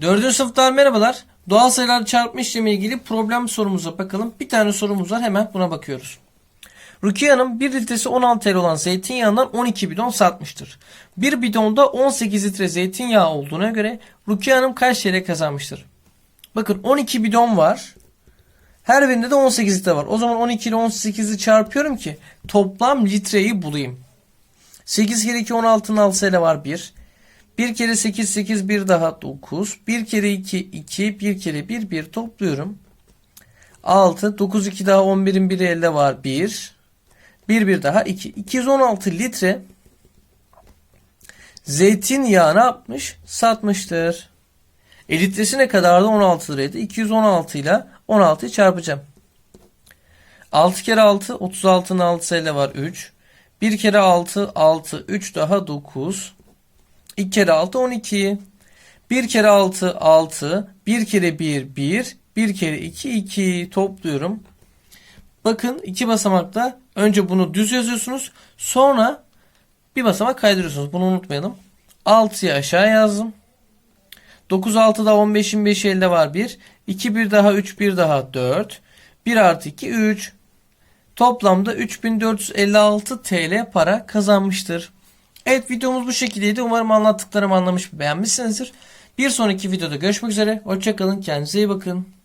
Dördüncü sınıftan merhabalar. Doğal sayılar çarpma işlemi ilgili problem sorumuza bakalım. Bir tane sorumuz var hemen buna bakıyoruz. Rukiye Hanım 1 litresi 16 TL olan zeytinyağından 12 bidon satmıştır. Bir bidonda 18 litre zeytinyağı olduğuna göre Rukiye Hanım kaç TL kazanmıştır? Bakın 12 bidon var. Her birinde de 18 litre var. O zaman 12 ile 18'i çarpıyorum ki toplam litreyi bulayım. 8 kere 2 16'nın 6 ele var 1. 1 kere 8 8 1 daha 9. 1 kere 2 2 1 kere 1 1 topluyorum. 6 9 2 daha 11'in biri elde var 1. 1 1 daha 2. 216 litre zeytinyağı ne yapmış? Satmıştır. E litresi ne kadardı? 16 liraydı. 216 ile 16'yı çarpacağım. 6 kere 6 36'nın 6 elde var 3. 1 kere 6 6 3 daha 9. 2 kere 6 12. 1 kere 6 6. 1 kere 1 1. 1 kere 2 2 topluyorum. Bakın iki basamakta önce bunu düz yazıyorsunuz. Sonra bir basamak kaydırıyorsunuz. Bunu unutmayalım. 6'yı aşağı yazdım. 9 6 da 15'in 5 elde var 1. 2 1 daha 3 1 daha 4. 1 artı 2 3. Toplamda 3456 TL para kazanmıştır. Evet videomuz bu şekildeydi. Umarım anlattıklarımı anlamış beğenmişsinizdir. Bir sonraki videoda görüşmek üzere. Hoşçakalın. Kendinize iyi bakın.